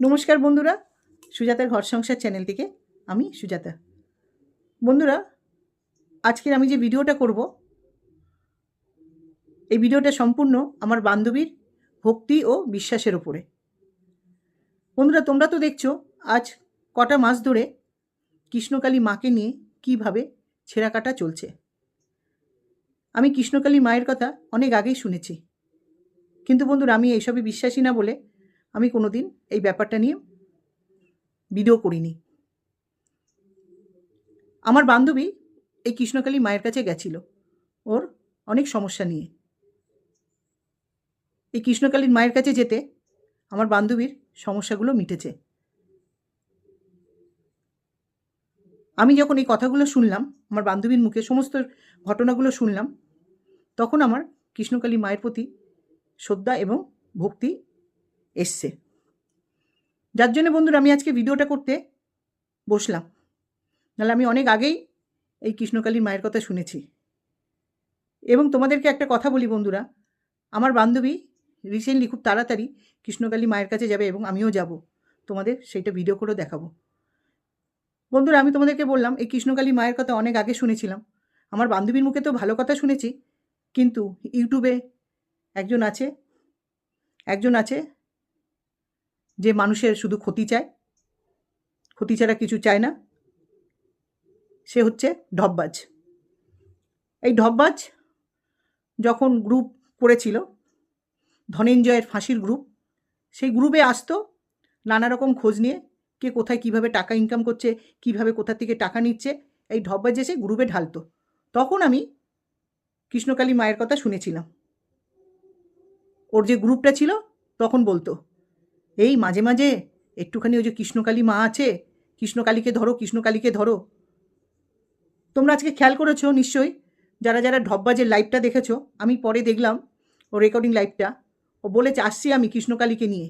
নমস্কার বন্ধুরা, সুজাতার ঘর সংসার চ্যানেল থেকে আমি সুজাতা। বন্ধুরা, আজকের আমি যে ভিডিওটা করব, এই ভিডিওটা সম্পূর্ণ আমার বান্ধবীর ভক্তি ও বিশ্বাসের ওপরে বন্ধুরা, তোমরা তো দেখছ, আজ কটা মাস ধরে কৃষ্ণকালী মাকে নিয়ে কীভাবে ছেঁড়াকাটা চলছে। আমি কৃষ্ণকালী মায়ের কথা অনেক আগেই শুনেছি। কিন্তু বন্ধুরা, আমি এইসবে বিশ্বাসী না বলে আমি কোনো দিন এই ব্যাপারটা নিয়ে ভিডিও করিনি। আমার বান্ধবী এই কৃষ্ণকালী মায়ের কাছে গেছিল, ওর অনেক সমস্যা নিয়ে। এই কৃষ্ণকালীর মায়ের কাছে যেতে আমার বান্ধবীর সমস্যাগুলো মিটেছে। আমি যখন এই কথাগুলো শুনলাম, আমার বান্ধবীর মুখে সমস্ত ঘটনাগুলো শুনলাম, তখন আমার কৃষ্ণকালী মায়ের প্রতি শ্রদ্ধা এবং ভক্তি এসছে। যার জন্য বন্ধুরা আমি আজকে ভিডিওটা করতে বসলাম। নাহলে আমি অনেক আগেই এই কৃষ্ণকালী মায়ের কথা শুনেছি। এবং তোমাদেরকে একটা কথা বলি বন্ধুরা, আমার বান্ধবী রিসেন্টলি খুব তাড়াতাড়ি কৃষ্ণকালী মায়ের কাছে যাবে এবং আমিও যাব। তোমাদের সেইটা ভিডিও করে দেখাবো। বন্ধুরা, আমি তোমাদেরকে বললাম, এই কৃষ্ণকালী মায়ের কথা অনেক আগে শুনেছিলাম। আমার বান্ধবীর মুখে তো ভালো কথা শুনেছি, কিন্তু ইউটিউবে একজন আছে একজন আছে যে মানুষের শুধু ক্ষতি চায়, ক্ষতি ছাড়া কিছু চায় না, সে হচ্ছে ঢপবাজ। এই ঢপবাজ যখন গ্রুপ করেছিল, ধনেঞ্জয়ের ফাঁসির গ্রুপ সেই গ্রুপে আসতো, নানা রকম খোঁজ নিয়ে কে কোথায় কীভাবে টাকা ইনকাম করছে, কীভাবে কোথা থেকে টাকা নিচ্ছে, এই ঢপবাজ এসে গ্রুপে ঢালতো। তখন আমি কৃষ্ণকালী মায়ের কথা শুনেছিলাম। ওর যে গ্রুপটা ছিল, তখন বলতো এই মাঝে মাঝে একটুখানি ওই যে কৃষ্ণকালী মা আছে, কৃষ্ণকালীকে ধরো কৃষ্ণকালীকে ধরো। তোমরা আজকে খেয়াল করেছ নিশ্চয়ই? যারা যারা ঢপবাজের লাইভটা দেখেছ, আমি পরে দেখলাম ও রেকর্ডিং লাইভটা ও বলেছে, আসছি আমি কৃষ্ণকালীকে নিয়ে।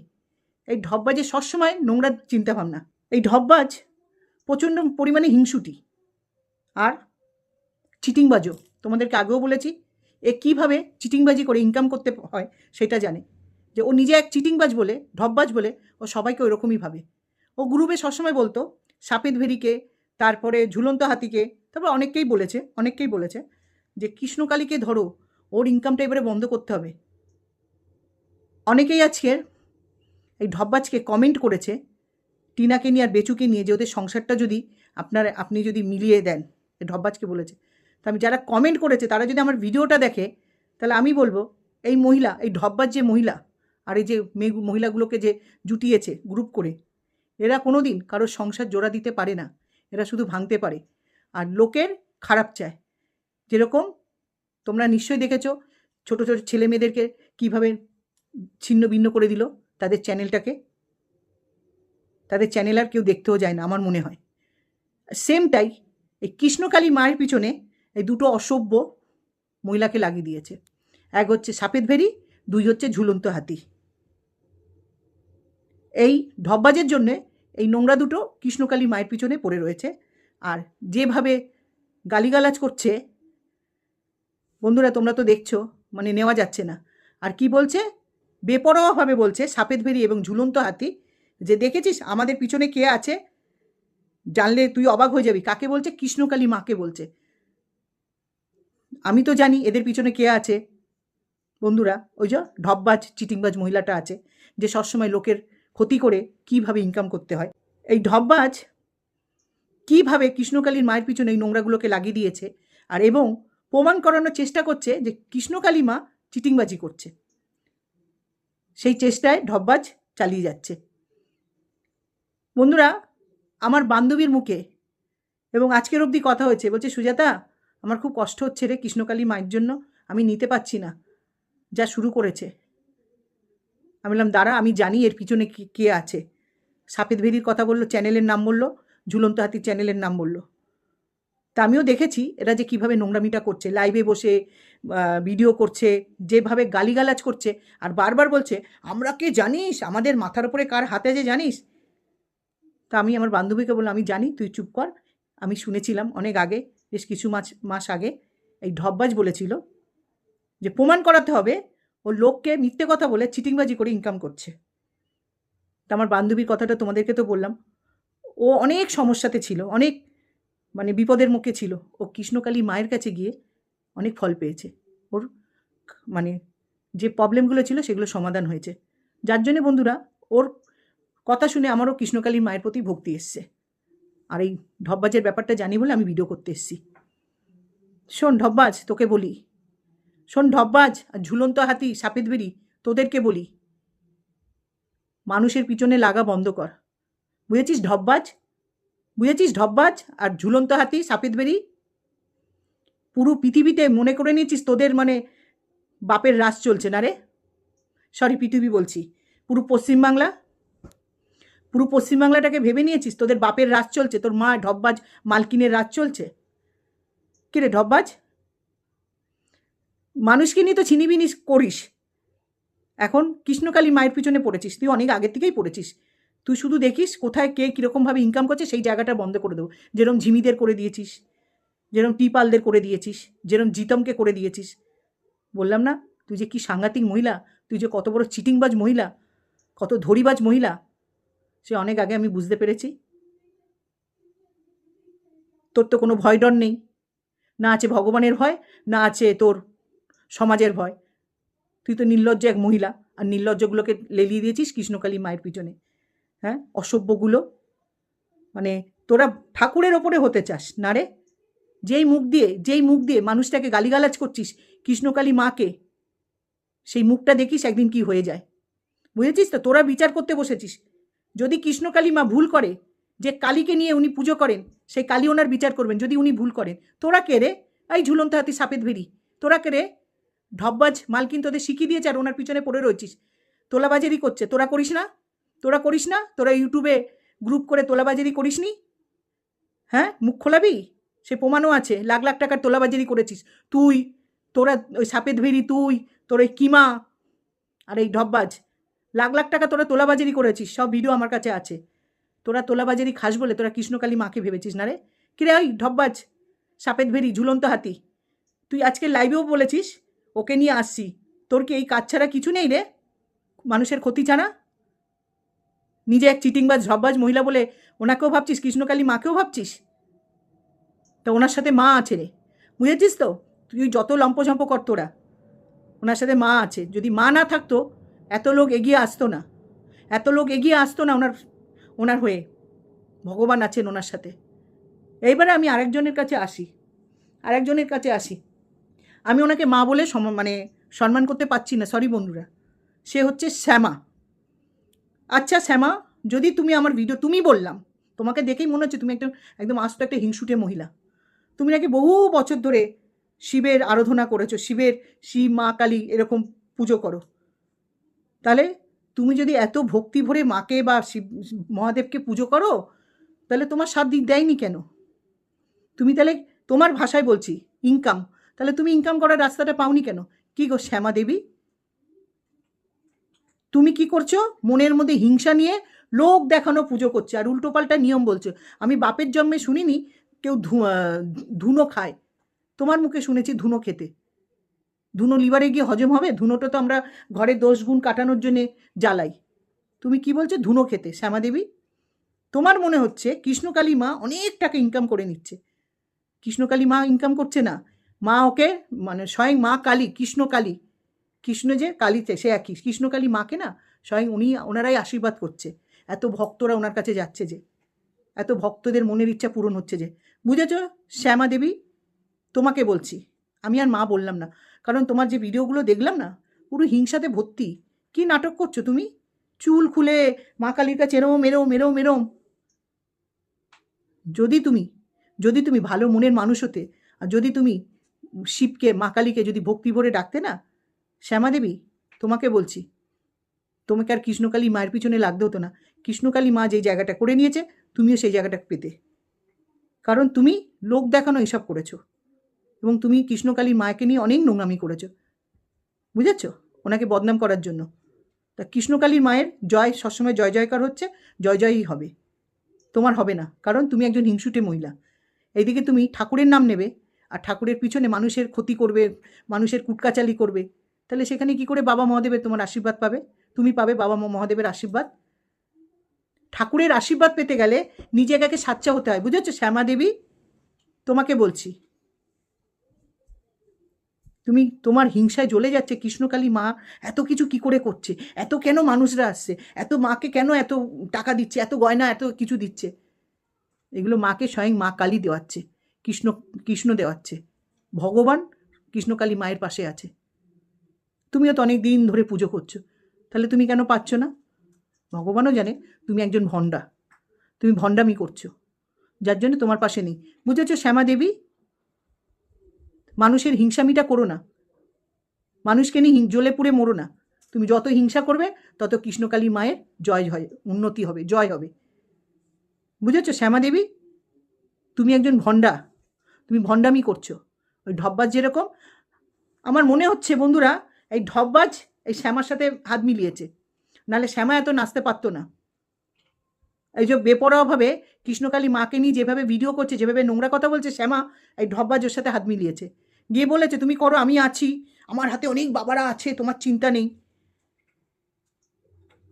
এই ঢপবাজের সবসময় নোংরা চিন্তাভাবনা। এই ঢপবাজ প্রচণ্ড পরিমাণে হিংসুটি। আর চিটিংবাজও, তোমাদেরকে আগেও বলেছি, এ কীভাবে চিটিংবাজি করে ইনকাম করতে হয়, সেটা জানে। যে ও নিজে এক চিটিংবাজ বলে, ঢপবাজ বলে ও সবাইকে ওইরকমই ভাবে। ও গ্রুপে সবসময় বলতো সাপেদ ভেরিকে তারপরে ঝুলন্ত হাতিকে, তারপর অনেককেই বলেছে অনেককেই বলেছে যে, কৃষ্ণকালীকে ধরো, ওর ইনকামটা এবারে বন্ধ করতে হবে। অনেকেই আজকে এই ঢপবাজকে কমেন্ট করেছে, টিনাকে নিয়ে আর বেচুকে নিয়ে যে ওদের সংসারটা যদি আপনার, আপনি যদি মিলিয়ে দেন, এই ঢপবাজকে বলেছে। তো আমি যারা কমেন্ট করেছে, তারা যদি আমার ভিডিওটা দেখে, তাহলে আমি বলব, এই মহিলা, এই ঢপবাজ যে মহিলা আর এই যে মেয়ে মহিলাগুলোকে যে জুটিয়েছে গ্রুপ করে, এরা কোনো দিন কারোর সংসার জোড়া দিতে পারে না। এরা শুধু ভাঙতে পারে। আর লোকের খারাপ চায়। যেরকম তোমরা নিশ্চয়ই দেখেছ, ছোট ছোট ছেলে মেয়েদেরকে কীভাবে ছিন্ন ভিন্ন করে দিল তাদের চ্যানেলটাকে। তাদের চ্যানেল আর কেউ দেখতেও যায় না, আমার মনে হয়। সেমটাই এই কৃষ্ণকালী মায়ের পিছনে এই দুটো অসভ্য মহিলাকে লাগিয়ে দিয়েছে। এক হচ্ছে সাপেদ ভেরি দুই হচ্ছে ঝুলন্ত হাতি। এই ঢপবাজের জন্যে এই নোংরা দুটো কৃষ্ণকালী মায়ের পিছনে পড়ে রয়েছে। আর যেভাবে গালিগালাজ করছে, বন্ধুরা তোমরা তো দেখছ মানে নেওয়া যাচ্ছে না। আর কি বলছে? বেপরোয়াভাবে বলছে সাপেদ ভেরি এবং ঝুলন্ত হাতি, যে দেখেছিস আমাদের পিছনে কে আছে? জানলে তুই অবাক হয়ে যাবি। কাকে বলছে? কৃষ্ণকালী মাকে বলছে। আমি তো জানি এদের পিছনে কে আছে। বন্ধুরা, ওই যে ঢপবাজ, চিটিংবাজ মহিলাটা আছে, যে সবসময় লোকের ক্ষতি করে কীভাবে ইনকাম করতে হয়। এই ঢপবাজ কীভাবে কৃষ্ণকালীর মায়ের পিছনে এই নোংরাগুলোকে লাগিয়ে দিয়েছে আর এবং প্রমাণ করানোর চেষ্টা করছে যে কৃষ্ণকালী মা চিটিংবাজি করছে। সেই চেষ্টায় ঢপবাজ চালিয়ে যাচ্ছে। বন্ধুরা, আমার বান্ধবীর মুখে এবং আজকের অবধি কথা হয়েছে, বলছে, সুজাতা, আমার খুব কষ্ট হচ্ছে রে কৃষ্ণকালী মায়ের জন্য। আমি নিতে পারছি না। যা শুরু করেছে। আমি বললাম, দাঁড়া, আমি জানি এর পিছনে কে কে আছে। সাপেদ ভেরির কথা বলল, চ্যানেলের নাম বলল, ঝুলন্ত হাতির চ্যানেলের নাম বলল। তা আমিও দেখেছি এরা যে কীভাবে নোংরামিটা করছে, লাইভে বসে ভিডিও করছে, যেভাবে গালিগালাজ করছে, আর বারবার বলছে, আমরা কে জানিস? আমাদের মাথার উপরে কার হাতে যে জানিস? তা আমি আমার বান্ধবীকে বললাম, আমি জানি, তুই চুপ কর। আমি শুনেছিলাম অনেক আগে, বেশ কিছু মাস মাস আগে, এই ঢপবাজ বলেছিল যে, প্রমাণ করাতে হবে ও লোককে মিথ্যে কথা বলে চিটিংবাজি করে ইনকাম করছে। তা আমার বান্ধবীর কথাটা তোমাদেরকে তো বললাম। ও অনেক সমস্যাতে ছিল, অনেক মানে বিপদের মুখে ছিল। ও কৃষ্ণকালী মায়ের কাছে গিয়ে অনেক ফল পেয়েছে। ওর মানে যে প্রবলেমগুলো ছিল সেগুলো সমাধান হয়েছে। যার জন্যে বন্ধুরা, ওর কথা শুনে আমারও কৃষ্ণকালী মায়ের প্রতি ভক্তি এসছে। আর এই ঢব্বাজের ব্যাপারটা জানি বলে আমি ভিডিও করতে এসেছি। শোন ঢব্বাজ তোকে বলি শোন ঢব্বাজ আর ঝুলন্ত হাতি সাপেদ বেরি তোদেরকে বলি। মানুষের পিছনে লাগা বন্ধ কর। বুঝেছিস ঢব্বাজ? বুঝেছিস ঢব্বাজ আর ঝুলন্ত হাতি সাপেদ বেরি পুরো পৃথিবীতে মনে করে নিয়েছিস তোদের মানে বাপের রাজ চলছে না রে? সরি পৃথিবী বলছি। পুরো পশ্চিমবাংলা পুরো পশ্চিমবাংলাটাকে ভেবে নিয়েছিস তোদের বাপের রাজ চলছে, তোর মা ঢব্বাজ মালকিনের রাজ চলছে? কে রে ঢব্বাজ? মানুষকে নিয়ে তো ছিনিবিনি করিস। এখন কৃষ্ণকালী মায়ের পিছনে পড়েছিস, তুই অনেক আগের থেকেই পড়েছিস। তুই শুধু দেখিস কোথায় কে কীরকমভাবে ইনকাম করছে, সেই জায়গাটা বন্ধ করে দেবো। যেরকম ঝিমিদের করে দিয়েছিস, যেরকম টিপালদের করে দিয়েছিস, যেরকম জিতমকে করে দিয়েছিস। বললাম না, তুই যে কি সাংঘাতিক মহিলা, তুই যে কত বড় চিটিংবাজ মহিলা, কত ধরিবাজ মহিলা, সে অনেক আগে আমি বুঝতে পেরেছি। তোর তো কোনো ভয় ডর নেই। না আছে ভগবানের ভয়, না আছে তোর সমাজের ভয়। তুই তো নির্লজ্জ এক মহিলা, আর নির্লজ্জগুলোকে লেলিয়ে দিয়েছিস কৃষ্ণকালী মায়ের পিছনে। হ্যাঁ? অসভ্যগুলো। মানে তোরা ঠাকুরের ওপরে হতে চাস, না রে? যেই মুখ দিয়ে, যেই মুখ দিয়ে মানুষটাকে গালিগালাজ করছিস কৃষ্ণকালী মাকে, সেই মুখটা দেখিস একদিন কি হয়ে যায়। বুঝেছিস তো? তোরা বিচার করতে বসেছিস। যদি কৃষ্ণকালী মা ভুল করে, যে কালীকে নিয়ে উনি পুজো করেন, সেই কালী ওনার বিচার করবেন। যদি উনি ভুল করেন, তোরা কে রে? এই ঝুলন্ত হাতি সাপেদ ভেরি তোরা কে রে? ঢব্বাজ মালকিন তোদের শিখিয়ে দিয়েছে আর ওনার পিছনে পড়ে রয়েছিস। তোলাবাজারি করছে। তোরা করিস না? তোরা করিস না? তোরা ইউটিউবে গ্রুপ করে তোলাবাজারি করিস নি? হ্যাঁ? মুখ খোলাবি? সে প্রমাণও আছে। লাখ লাখ টাকার তোলাবাজারি করেছিস। তুই, তোরা ওই সাপেদ ভেরি তুই, তোর ওই কিমা আর এই ঢব্বাজ, লাখ লাখ টাকা তোরা তোলাবাজারি করেছিস। সব ভিডিও আমার কাছে আছে। তোরা তোলাবাজারি খাস বলে তোরা কৃষ্ণকালী মাকে ভেবেছিস না রে? কিরে ওই ঢব্বাজ সাপেদ ভেরি ঝুলন্ত হাতি, তুই আজকে লাইভেও বলেছিস? ওকে নিয়ে আসছি। তোর কি এই কাজ ছাড়া কিছু নেই রে? মানুষের ক্ষতি ছাড়া? নিজে এক চিটিংবাজ ঝব্বাজ মহিলা বলে ওনাকেও ভাবছিস, কৃষ্ণকালী মাকেও ভাবছিস? তো ওনার সাথে মা আছে রে। বুঝেছিস তো? তুই যত লম্পঝম্প কর তোরা। ওনার সাথে মা আছে। যদি মা না থাকতো, এত লোক এগিয়ে আসতো না। এত লোক এগিয়ে আসতো না ওনার ওনার হয়ে। ভগবান আছেন ওনার সাথে। এইবারে আমি আরেকজনের কাছে আসি। আরেকজনের কাছে আসি। আমি ওনাকে মা বলে সম মানে সম্মান করতে পারছি না সরি বন্ধুরা। সে হচ্ছে শ্যামা। আচ্ছা শ্যামা, যদি তুমি আমার ভিডিও তুমি বললাম, তোমাকে দেখেই মনে হচ্ছে তুমি একদম একদম আস্ত একটা হিংসুটে মহিলা। তুমি নাকি বহু বছর ধরে শিবের আরাধনা করেছ, শিবের শিব, মা, কালী এরকম পুজো করো। তাহলে তুমি যদি এত ভক্তি ভরে মাকে বা শিব, মহাদেবকে পুজো করো, তাহলে তোমার সাত দিন দেয়নি কেন? তুমি তাহলে তোমার ভাষায় বলছি ইনকাম তাহলে তুমি ইনকাম করার রাস্তাটা পাওনি কেন? কি গো শ্যামা দেবী? তুমি কি করছ? মনের মধ্যে হিংসা নিয়ে লোক দেখানো পুজো করছে আর উল্টোপাল্টা নিয়ম বলছো। আমি বাপের জন্মে শুনিনি কেউ ধুনো খায়। তোমার মুখে শুনেছি ধুনো খেতে। ধুনো লিভারে গিয়ে হজম হবে? ধুনোটা তো আমরা ঘরে দোষ গুণ কাটানোর জন্যে জ্বালাই। তুমি কি বলছো? ধুনো খেতে, শ্যামা দেবী? তোমার মনে হচ্ছে কৃষ্ণকালী মা অনেক টাকা ইনকাম করে নিচ্ছে। কৃষ্ণকালী মা ইনকাম করছে না? মা ওকে মানে স্বয়ং মা কালী, কৃষ্ণ কালী, কৃষ্ণ যে কালীতে সে একই, কৃষ্ণ কালী মাকে না স্বয়ং উনি ওনারাই আশীর্বাদ করছে। এত ভক্তরা ওনার কাছে যাচ্ছে যে, এত ভক্তদের মনের ইচ্ছা পূরণ হচ্ছে যে। বুঝেছ শ্যামা দেবী? তোমাকে বলছি, আমি আর মা বললাম না। কারণ তোমার যে ভিডিওগুলো দেখলাম না, পুরো হিংসাতে ভর্তি। কি নাটক করছ তুমি? চুল খুলে মা কালীর কাছে এরম এরম এরম এরম। যদি তুমি যদি তুমি ভালো মনের মানুষ হতে, আর যদি তুমি শিবকে, মা কালীকে যদি ভক্তি ভরে ডাকতে না শ্যামা দেবী তোমাকে বলছি, তোমাকে আর কৃষ্ণকালী মায়ের পিছনে লাগতে হতো না। কৃষ্ণকালী মা যেই জায়গাটা করে নিয়েছে, তুমিও সেই জায়গাটা পেতে। কারণ তুমি লোক দেখানো এসব করেছ। এবং তুমি কৃষ্ণকালী মাকে নিয়ে অনেক নোংরামি করেছ। বুঝেছ? ওনাকে বদনাম করার জন্য। তা কৃষ্ণকালীর মায়ের জয়, সবসময় জয় জয়কার হচ্ছে, জয় জয়ই হবে। তোমার হবে না, কারণ তুমি একজন হিংসুটে মহিলা। এইদিকে তুমি ঠাকুরের নাম নেবে আর ঠাকুরের পিছনে মানুষের ক্ষতি করবে, মানুষের কুটকাচালি করবে, তাহলে সেখানে কি করে বাবা মহাদেবের তোমার আশীর্বাদ পাবে? তুমি পাবে বাবা মহাদেবের আশীর্বাদ। ঠাকুরের আশীর্বাদ পেতে গেলে নিজেকে সাচ্চা হতে হয়, বুঝেছ? শ্যামা দেবী তোমাকে বলছি। তুমি তোমার হিংসায় জ্বলে যাচ্ছে, কৃষ্ণকালী মা এত কিছু কি করে করছে? এত কেন মানুষরা আসছে? এত মাকে কেন এত টাকা দিচ্ছে? এত গয়না, এত কিছু দিচ্ছে? এগুলো মাকে স্বয়ং মা কালী দেওয়াচ্ছে। কৃষ্ণ কৃষ্ণ দেওয়াচ্ছে। ভগবান কৃষ্ণকালী মায়ের পাশে আছে। তুমিও তো অনেক দিন ধরে পুজো করছ, তাহলে তুমি কেন পাচ্ছ না? ভগবানও জানে তুমি একজন ভণ্ডা, তুমি ভণ্ডামি করছ। যার জন্য তোমার পাশে নেই। বুঝেছ শ্যামা দেবী? মানুষের হিংসামিটা করো না। মানুষকে নিয়ে জ্বলে পুড়ে মরো না। তুমি যত হিংসা করবে, তত কৃষ্ণকালী মায়ের জয় হয়, উন্নতি হবে, জয় হবে। বুঝেছ শ্যামা দেবী? তুমি একজন ভণ্ডা। তুমি ভণ্ডামি করছ। ওই ঢব্বাজ যেরকম, আমার মনে হচ্ছে বন্ধুরা, এই ঢব্বাজ এই শ্যামার সাথে হাত মিলিয়েছে। নাহলে শ্যামা এত নাচতে পারতো না। এই যে বেপরোয়াভাবে কৃষ্ণকালী মাকে নিয়ে যেভাবে ভিডিও করছে, যেভাবে নোংরা কথা বলছে, শ্যামা এই ঢব্বাজ ওর সাথে হাত মিলিয়েছে। গিয়ে বলেছে, তুমি করো, আমি আছি। আমার হাতে অনেক বাবারা আছে, তোমার চিন্তা নেই।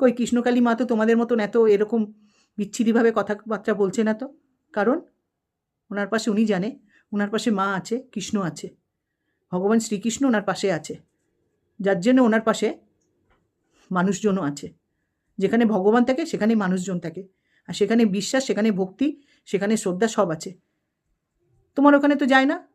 কই, কৃষ্ণকালী মা তো তোমাদের মতন এত এরকম বিচ্ছিরিভাবে কথাবার্তা বলছে না তো? কারণ ওনার পাশে উনি জানে। ওনার পাশে মা আছে, কৃষ্ণ আছে। ভগবান শ্রীকৃষ্ণ ওনার পাশে আছে। যার জন্য ওনার পাশে মানুষজনও আছে। যেখানে ভগবান থাকে সেখানে মানুষজন থাকে। আর সেখানে বিশ্বাস, সেখানে ভক্তি, সেখানে শ্রদ্ধা সব আছে। তোমার ওখানে তো যায় না।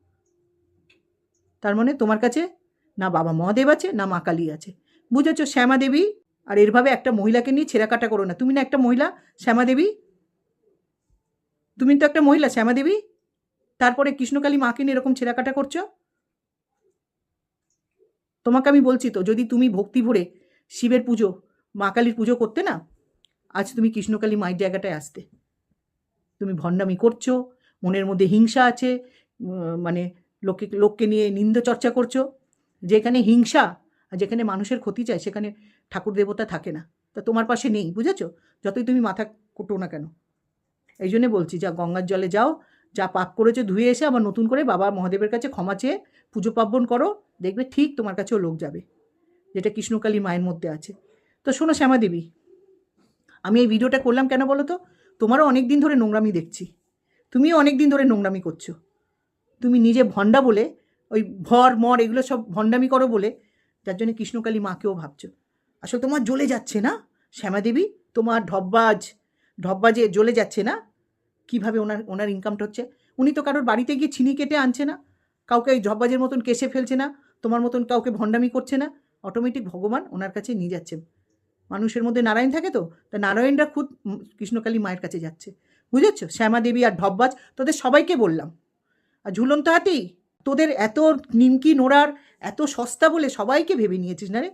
তার মানে তোমার কাছে না বাবা মহাদেব আছে, না মা কালী আছে। বুঝেছ শ্যামা দেবী আর এরভাবে একটা মহিলাকে নিয়ে ছেঁড়াকাটা করো না। তুমি না একটা মহিলা শ্যামা দেবী তুমি তো একটা মহিলা শ্যামা দেবী তারপরে কৃষ্ণকালী মাকে নিয়ে এরকম ছেঁড়াকাটা করছ? তোমাকে আমি বলছি তো, যদি তুমি ভক্তি ভরে শিবের পুজো, মা কালীর পুজো করতে না, আজ তুমি কৃষ্ণকালী মায়ের জায়গাটায় আসতে। তুমি ভণ্ডামি করছ, মনের মধ্যে হিংসা আছে মানে লোকে লোককে নিয়ে নিন্দ চর্চা করছ, যেখানে হিংসা আর যেখানে মানুষের ক্ষতি চায় সেখানে ঠাকুর দেবতা থাকে না। তা তোমার পাশে নেই, বুঝেছ? যতই তুমি মাথা কুটো না কেন। এই জন্যে বলছি, যা গঙ্গার জলে যাও যা পাপ করেছে ধুয়ে এসে আবার নতুন করে বাবা মহাদেবের কাছে ক্ষমা চেয়ে পুজো পার্বণ করো, দেখবে ঠিক তোমার কাছেও লোক যাবে, যেটা কৃষ্ণকালী মায়ের মধ্যে আছে। তো শোনো শ্যামা দেবী আমি এই ভিডিওটা করলাম কেন বলো তো? তোমারও অনেক দিন ধরে নোংরামি দেখছি, তুমিও অনেক দিন ধরে নোংরামি করছ। তুমি নিজে ভণ্ডা বলে, ওই ভর মর এগুলো সব ভণ্ডামি করো বলে, যার জন্য কৃষ্ণকালী মাকেও ভাবছ। আসলে তোমার জ্বলে যাচ্ছে না? শ্যামা দেবী তোমার ঢব্বাজ ঢব্বাজে জ্বলে যাচ্ছে না? কীভাবে ওনার ওনার ইনকামটা হচ্ছে? উনি তো কারোর বাড়িতে গিয়ে ছিনি কেটে আনছে না। কাউকে ওই ঢব্বাজের মতন কেসে ফেলছে না, তোমার মতন কাউকে ভণ্ডামি করছে না। অটোমেটিক ভগবান ওনার কাছে নিয়ে যাচ্ছেন মানুষের মধ্যে নারায়ণ থাকে তো? তা নারায়ণরা খুদ কৃষ্ণকালী মায়ের কাছে যাচ্ছে। বুঝেছ? শ্যামা দেবী আর ঢব্বাজ, তোদের সবাইকে বললাম। আর ঝুলন্ত হাতি, তোদের এত নিমকি নোড়ার, এত সস্তা বলে সবাইকে ভেবে নিয়েছিস না রে?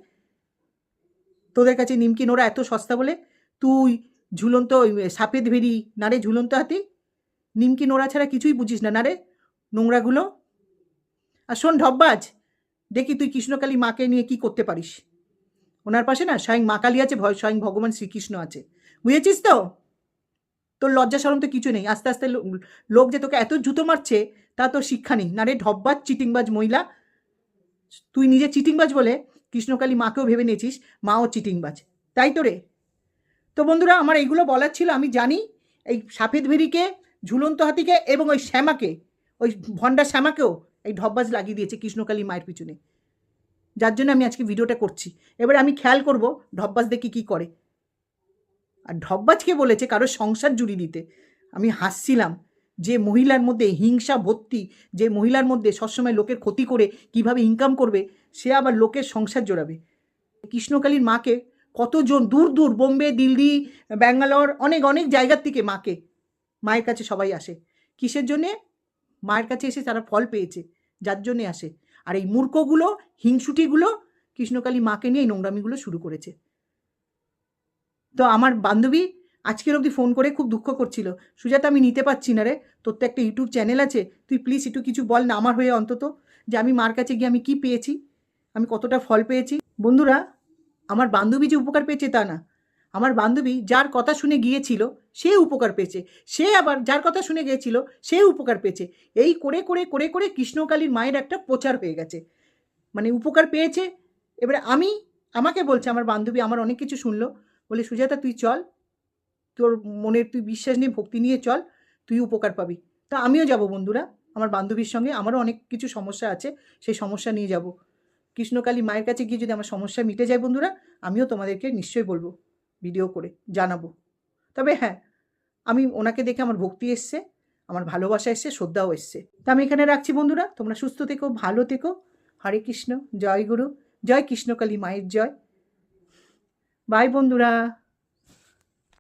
তোদের কাছে নিমকি নোড়া এত সস্তা বলে? তুই ঝুলন্ত সাপেদ ভেরি না রে, ঝুলন্ত হাতি? নিমকি নোড়া ছাড়া কিছুই বুঝিস না। না রে, নোংরাগুলো? আর শোন ঢব্বাজ, দেখি তুই কৃষ্ণকালী মাকে নিয়ে কি করতে পারিস। ওনার পাশে না স্বয়ং মা কালী আছে, ভয়, স্বয়ং ভগবান শ্রীকৃষ্ণ আছে। বুঝেছিস তো? তোর লজ্জা সরম তো কিছু নেই। আস্তে আস্তে লোক যে তোকে এত জুতো মারছে, তা তোর শিক্ষা নেই। না রে, ঢব্বাজ, চিটিংবাজ মহিলা, তুই নিজে চিটিংবাজ বলে কৃষ্ণকালী মাকেও ভেবে নিয়েছিস, মাও চিটিংবাজ। তাই তো রে? তো বন্ধুরা, আমার এইগুলো বলার ছিল, আমি জানি। এই সাফেদ ভেরিকে ঝুলন্ত হাতিকে এবং ওই শ্যামাকে, ওই ভণ্ডা শ্যামাকেও এই ঢব্বাজ লাগিয়ে দিয়েছে কৃষ্ণকালী মায়ের পিছনে। যার জন্য আমি আজকে ভিডিওটা করছি। এবারে আমি খেয়াল করব ঢব্বাজ দেখি কী করে। আর ঢব্বাজকে বলেছে কারোর সংসার জুড়ি দিতে। আমি হাসছিলাম যে মহিলার মধ্যে হিংসা ভর্তি যে মহিলার মধ্যে সবসময় লোকের ক্ষতি করে কীভাবে ইনকাম করবে, সে আবার লোকের সংসার জোড়াবে। কৃষ্ণকালীর মাকে কতজন দূর দূর বোম্বে, দিল্লি, ব্যাঙ্গালোর, অনেক অনেক জায়গার থেকে মাকে, মায়ের কাছে সবাই আসে। কিসের জন্যে? মায়ের কাছে এসে তারা ফল পেয়েছে, যার জন্যে আসে। আর এই মূর্খগুলো, হিংসুটিগুলো কৃষ্ণকালী মাকে নিয়ে এই নোংরামিগুলো শুরু করেছে। তো আমার বান্ধবী আজকের অবধি ফোন করে খুব দুঃখ করছিল। সুজাতা, আমি নিতে পারছি না রে, তোর তো একটা ইউটিউব চ্যানেল আছে, তুই প্লিজ একটু কিছু বল না, আমার হয়ে অন্তত, যে আমি মার কাছে গিয়ে আমি কি পেয়েছি, আমি কতটা ফল পেয়েছি। বন্ধুরা আমার বান্ধবী যে উপকার পেয়েছে তা না। আমার বান্ধবী যার কথা শুনে গিয়েছিল, সে উপকার পেয়েছে। সে আবার যার কথা শুনে গিয়েছিল, সে উপকার পেয়েছে। এই করে করে করে করে কৃষ্ণকালীর মায়ের একটা প্রচার হয়ে গেছে। মানে উপকার পেয়েছে। এবারে আমি আমাকে বলছে, আমার বান্ধবী আমার অনেক কিছু শুনলো। বলে, সুজাতা, তুই চল। তোর মনের তুই বিশ্বাস নিয়ে, ভক্তি নিয়ে চল। তুই উপকার পাবি। তা আমিও যাব বন্ধুরা। আমার বান্ধবীর সঙ্গে আমারও অনেক কিছু সমস্যা আছে। সেই সমস্যা নিয়ে যাব। কৃষ্ণকালী মায়ের কাছে গিয়ে যদি আমার সমস্যা মিটে যায় বন্ধুরা, আমিও তোমাদেরকে নিশ্চয়ই বলব ভিডিও করে জানাব। তবে হ্যাঁ আমি ওনাকে দেখে আমার ভক্তি এসছে, আমার ভালোবাসা এসছে, শ্রদ্ধাও এসছে। তা আমি এখানে রাখছি বন্ধুরা, তোমরা সুস্থ থেকো, ভালো থেকো। হরে কৃষ্ণ, জয় গুরু, জয় কৃষ্ণকালী মায়ের জয়। বাই বন্ধুরা।